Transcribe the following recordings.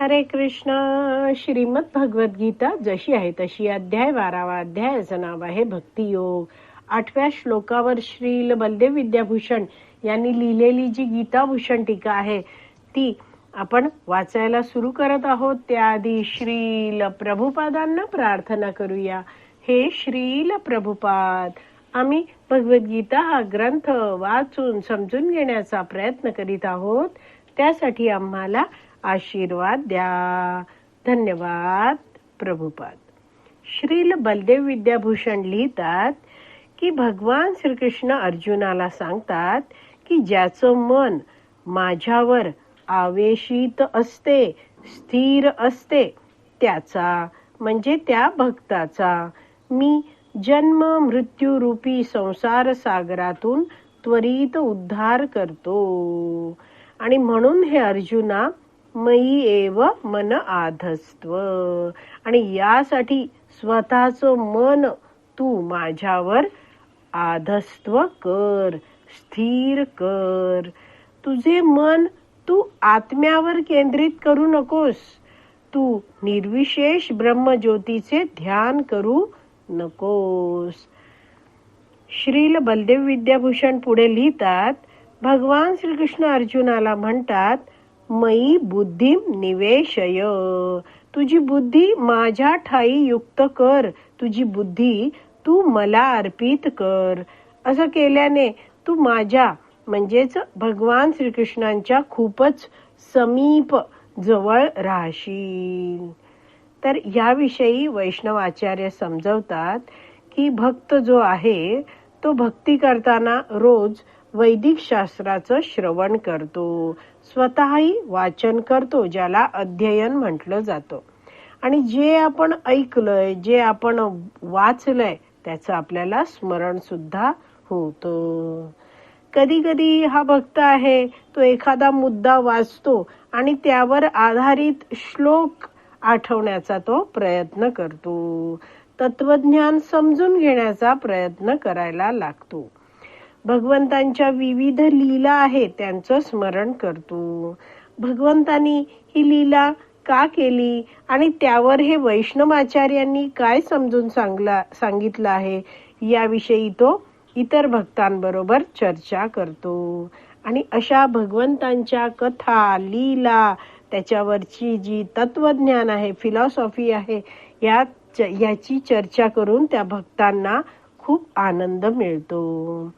हरे कृष्ण श्रीमद भगवत गीता जशी आहे तशी अध्याय बारावा अध्यायाचं नाव आहे भक्तियोग आठव्या श्लोकावर श्रील बलदेव विद्याभूषण यांनी लिहिलेली जी गीताभूषण टीका आहे ती आपण वाचायला सुरू करत आहोत. त्याआधी श्रील प्रभुपादांना प्रार्थना करूया. हे श्रील प्रभुपाद आम्ही भगवद्गीता हा ग्रंथ वाचून समजून घेण्याचा प्रयत्न करीत आहोत. त्यासाठी आम्हाला आशीर्वाद द्या. धन्यवाद प्रभुपाद. श्रील बलदेव विद्याभूषण लिहितात की भगवान श्रीकृष्ण अर्जुनाला सांगतात की ज्याचं मन माझ्यावर आवेशित असते स्थिर असते त्याचा म्हणजे त्या भक्ताचा मी जन्म मृत्यू रूपी संसार सागरातून त्वरित उद्धार करतो. आणि म्हणून हे अर्जुना मयी एव मन आधस्त्व. आणि यासाठी स्वतःचं मन तू माझ्यावर आधस्त्व कर स्थिर कर. तुझे मन तू आत्म्यावर केंद्रित करू नकोस. तू निर्विशेष ब्रह्मज्योतीचे ध्यान करू नकोस. श्रील बलदेव विद्याभूषण पुढे लिहितात भगवान श्रीकृष्ण अर्जुनाला म्हणतात मयी बुद्धी निवेशय। तुझी बुद्धी माझ्या ठाई युक्त कर. तुझी बुद्धी तू मला अर्पित कर. असं केल्याने तू माझ्या म्हणजेच भगवान श्रीकृष्णांच्या खूपच समीप जवळ राहशील. तर याविषयी वैष्णव आचार्य समजवतात की भक्त जो आहे तो भक्ती करताना रोज वैदिक शास्त्राचं श्रवण करतो. स्वतःही वाचन करतो ज्याला अध्ययन म्हटलं जातं. आणि जे आपण ऐकलंय जे आपण वाचलंय त्याचं आपल्याला स्मरण सुद्धा होतं. कधी कधी हा भक्त आहे तो एखादा मुद्दा वाचतो आणि त्यावर आधारित श्लोक आठवण्याचा तो प्रयत्न करतो. तत्वज्ञान समजून घेण्याचा प्रयत्न करायला लागतो. भगवंतांच्या विविध लीला आहेत त्यांचं स्मरण करतो. भगवंतांनी ही लीला का केली आणि त्यावर हे वैष्णवाचार्यांनी काय समजून सांगला सांगितलं आहे याविषयी तो इतर भक्तांबरोबर चर्चा करतो. आणि अशा भगवंतांच्या कथा लीला त्याच्यावरची जी तत्वज्ञान आहे फिलॉसॉफी आहे या याची चर्चा करून त्या भक्तांना खूप आनंद मिळतो.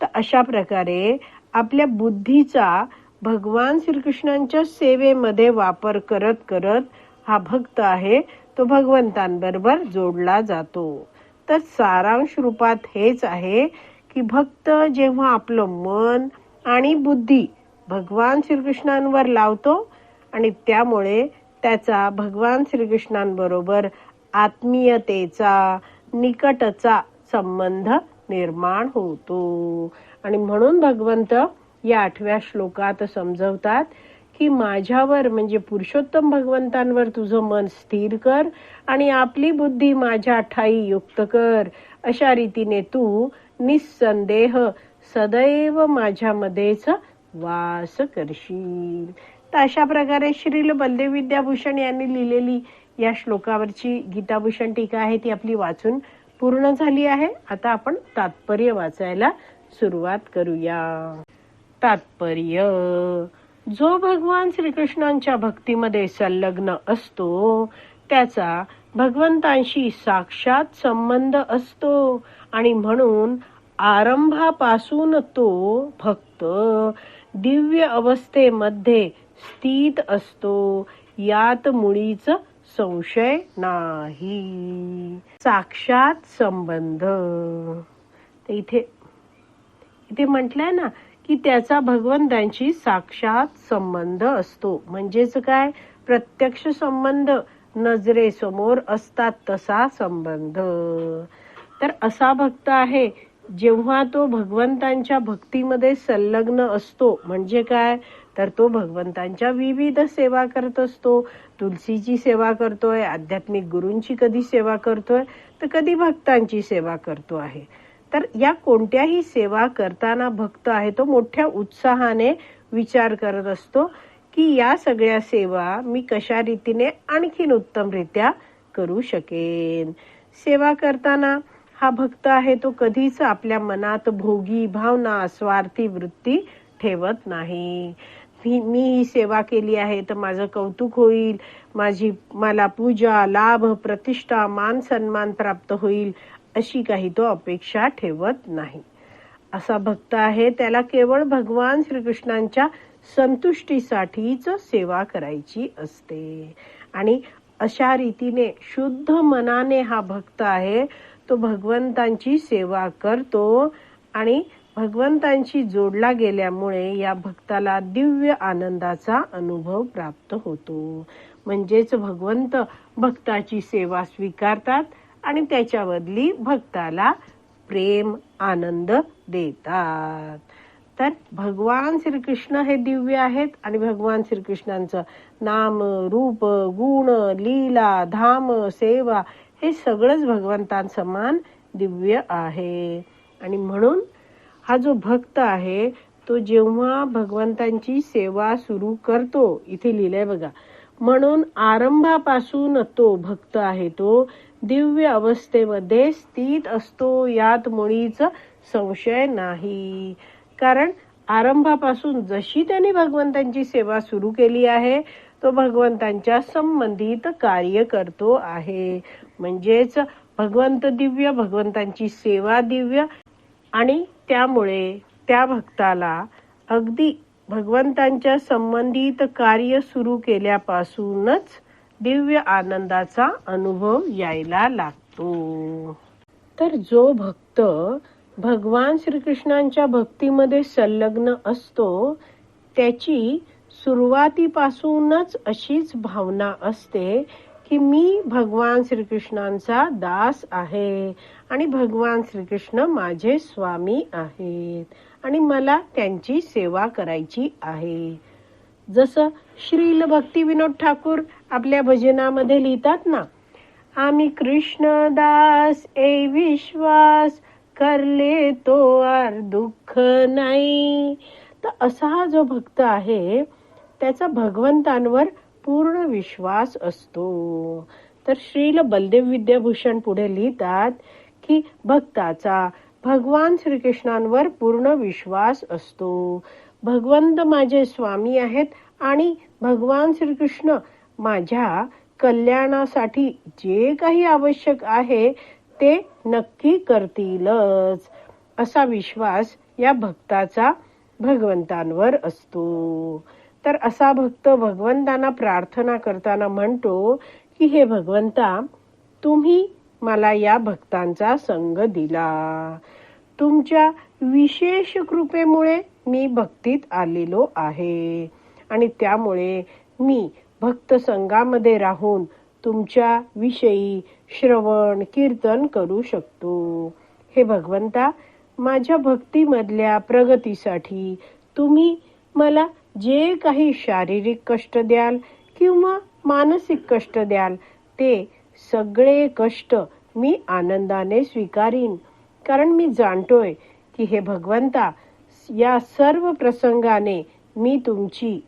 तर अशा प्रकारे आपल्या बुद्धीचा भगवान श्रीकृष्णांच्या सेवेमध्ये वापर करत करत हा भक्त आहे तो भगवंतांबरोबर जोडला जातो. तर सारांश रूपात हेच आहे की भक्त जेव्हा आपलं मन आणि बुद्धी भगवान श्रीकृष्णांवर लावतो आणि त्यामुळे त्याचा भगवान श्रीकृष्णांबरोबर आत्मीयतेचा निकटचा संबंध निर्माण होतो. आणि म्हणून भगवंत या आठव्या श्लोकात समजवतात की माझ्यावर म्हणजे पुरुषोत्तम भगवंतांवर तुझं मन स्थिर कर आणि आपली बुद्धी माझ्या ठाई युक्त कर. अशा रीतीने तू निसंदेह सदैव माझ्यामध्येच वास करशील. तर अशा प्रकारे श्रील बलदेव विद्याभूषण यांनी लिहिलेली या श्लोकावरची गीताभूषण टीका आहे ती आपली वाचून पूर्ण झाली आहे. आता आपण तात्पर्य वाचायला सुरुवात करूया. तात्पर्य. जो भगवान श्रीकृष्णांच्या भक्तीमध्ये संलग्न असतो त्याचा भगवंतांशी साक्षात संबंध असतो आणि म्हणून आरंभापासून तो भक्त दिव्य अवस्थेमध्ये स्थित असतो. यात मुळीच संशय नाही. साक्षात संबंध. इथे इथे म्हटलंय ना की त्याचा भगवंतांशी साक्षात संबंध असतो. म्हणजेच काय? प्रत्यक्ष संबंध. नजरेसमोर असतात तसा संबंध. तर असा भक्त आहे जेव्हा तो भगवंतांच्या भक्तीमध्ये संलग्न असतो. म्हणजे काय? तर तो भगवंतांच्या विविध सेवा करत असतो. तुलसीची सेवा करतोय आध्यात्मिक गुरूंची कधी सेवा करतोय तर कधी भक्तांची सेवा करतो आहे. तर या कोणत्याही सेवा करताना भक्त आहे तो मोठ्या उत्साहाने विचार करत असतो की या सगळ्या सेवा मी कशा रीतीने आणखीन उत्तमरित्या करू शकेन. सेवा करताना हा भक्त आहे तो कधीच आपल्या मनात भोगी भावना स्वार्थी वृत्ती ठेवत नाही. मी मी ही सेवा केली आहे तर माझं कौतुक होईल. माझी मला पूजा लाभ प्रतिष्ठा मान सन्मान प्राप्त होईल अशी काही तो अपेक्षा ठेवत नाही. असा भक्त आहे त्याला केवळ भगवान श्रीकृष्णांच्या संतुष्टीसाठीच सेवा करायची असते. आणि अशा रीतीने शुद्ध मनाने हा भक्त आहे तो भगवंतांची सेवा करतो आणि भगवंतांशी जोडला गेल्यामुळे या भक्ताला दिव्य आनंदाचा अनुभव प्राप्त होतो. म्हणजेच भगवंत भक्ताची सेवा स्वीकारतात आणि त्याच्या बदली भक्ताला प्रेम आनंद देतात. तर भगवान श्रीकृष्ण हे दिव्य आहेत आणि भगवान श्रीकृष्णांचं नाम रूप गुण लीला धाम सेवा हे सगळंच भगवंतांसमान दिव्य आहे. आणि म्हणून हा जो भक्त आहे तो जेव्हा भगवंतांची सेवा सुरू करतो इथे लिहिलंय बघा म्हणून आरंभापासून तो भक्त आहे तो दिव्य अवस्थेमध्ये स्थित असतो यात मुळीच संशय नाही. कारण आरंभापासून जशी त्याने भगवंतांची सेवा सुरू केली आहे तो भगवंतांच्या संबंधित कार्य करतो आहे. म्हणजेच भगवंत दिव्य भगवंतांची सेवा दिव्य आणि त्यामुळे त्या भक्ताला अगदी भगवंतांच्या संबंधित कार्य सुरू केल्यापासूनच दिव्य आनंदाचा अनुभव यायला लागतो. तर जो भक्त भगवान श्रीकृष्णांच्या भक्तीमध्ये संलग्न असतो त्याची सुरुवातीपासूनच अशीच भावना असते की मी भगवान श्रीकृष्णांचा दास आहे आणि भगवान श्रीकृष्ण माझे स्वामी आहेत आणि मला त्यांची सेवा करायची आहे. जसं श्रील भक्ती विनोद ठाकूर आपल्या भजनामध्ये लिहितात ना आम्ही कृष्णदास ए विश्वास करले तो आर दुःख नाही. तर असा हा जो भक्त आहे त्याचा भगवंतांवर पूर्ण विश्वास असतो. तर श्रील बलदेव विद्याभूषण पुढे लिहितात की भक्ताचा भगवान श्रीकृष्णांवर पूर्ण विश्वास असतो. भगवंत माझे स्वामी आहेत आणि भगवान श्रीकृष्ण माझ्या कल्याणासाठी जे काही आवश्यक आहे ते नक्की करतीलच असा विश्वास या भक्ताचा भगवंतांवर असतो. तर असा भक्त भगवंतांना प्रार्थना करताना म्हणतो की हे भगवंता तुम्ही मला या भक्तांचा संग दिला. तुमच्या विशेष कृपेमुळे मी भक्तीत आलेलो आहे आणि त्यामुळे मी भक्त संघामध्ये राहून तुमच्या विषयी श्रवण कीर्तन करू शकतो. हे भगवंता माझ्या भक्तीमधल्या प्रगतीसाठी तुम्ही मला जे काही शारीरिक कष्ट द्याल किंवा मानसिक कष्ट द्याल ते सगळे कष्ट मी आनंदाने स्वीकारीन. कारण मी जाणतोय की हे भगवंता या सर्व प्रसंगाने मी तुमची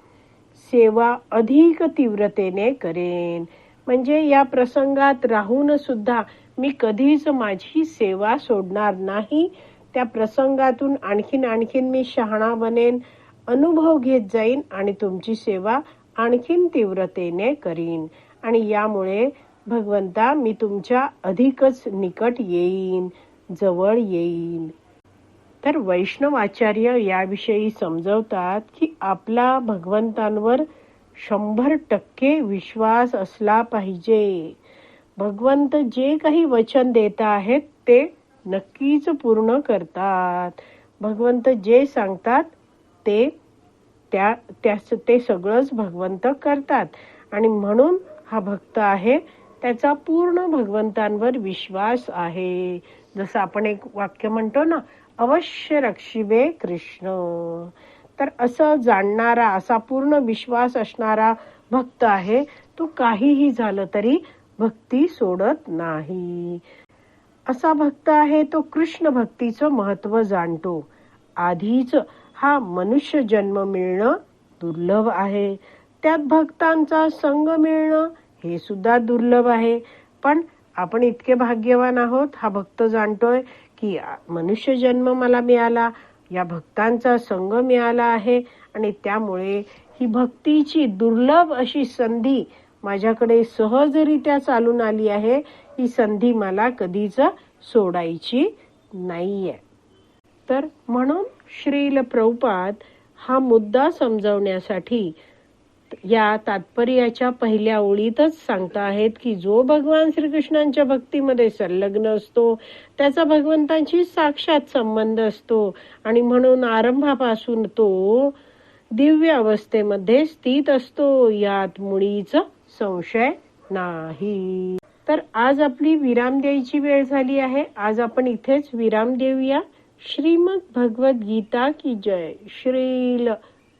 सेवा अधिक तीव्रतेने करेन. म्हणजे या प्रसंगात राहून सुद्धा मी कधीच माझी सेवा सोडणार नाही. त्या प्रसंगातून आणखीन आणखीन मी शहाणा बनेन. अनुभव घेत जाईन आणि तुमची सेवा आणखीन तीव्रतेने करीन. आणि यामुळे भगवंता मी तुमच्या अधिकच निकट येईन जवळ येईन. तर वैष्णवाचार्य याविषयी समजवतात की आपला भगवंतांवर शंभर टक्के विश्वास असला पाहिजे. भगवंत जे काही वचन देत आहेत ते नक्कीच पूर्ण करतात. भगवंत जे सांगतात ते त्या त्याच ते सगळंच भगवंत करतात. आणि म्हणून हा भक्त आहे त्याचा पूर्ण भगवंतांवर विश्वास आहे. जसं आपण एक वाक्य म्हणतो ना अवश्य रक्षिबे कृष्ण. तर असं जाणणारा असा पूर्ण विश्वास असणारा भक्त आहे तो काहीही झालं तरी भक्ती सोडत नाही. असा भक्त आहे तो कृष्ण भक्तीचं महत्त्व जाणतो. आधीच हा मनुष्य जन्म मिळणं दुर्लभ आहे. त्यात भक्तांचा संग मिळणं हे सुद्धा दुर्लभ आहे. पण आपण इतके भाग्यवान आहोत हा भक्त जाणतोय की मनुष्य जन्म मला मिळाला या भक्तांचा संग मिळाला आहे आणि त्यामुळे ही भक्तीची दुर्लभ अशी संधी माझ्याकडे सहजरित्या चालून आली आहे. ही संधी मला कधीच सोडायची नाहीये. तर म्हणून श्रील प्रभुपाद हा मुद्दा समजवण्यासाठी या तात्पर्याच्या पहिल्या ओळीतच सांगता आहेत की जो भगवान श्रीकृष्णांच्या भक्तीमध्ये संलग्न असतो त्याचा भगवंतांशी साक्षात संबंध असतो आणि म्हणून आरंभापासून तो दिव्य अवस्थेमध्ये स्थित असतो यात मुळीच संशय नाही. तर आज आपली विराम द्यायची वेळ झाली आहे. आज आपण इथेच विराम देऊया. श्रीमद भगवत गीता की जय। श्रील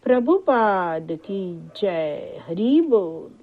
प्रभुपाद की जय। हरी बोल।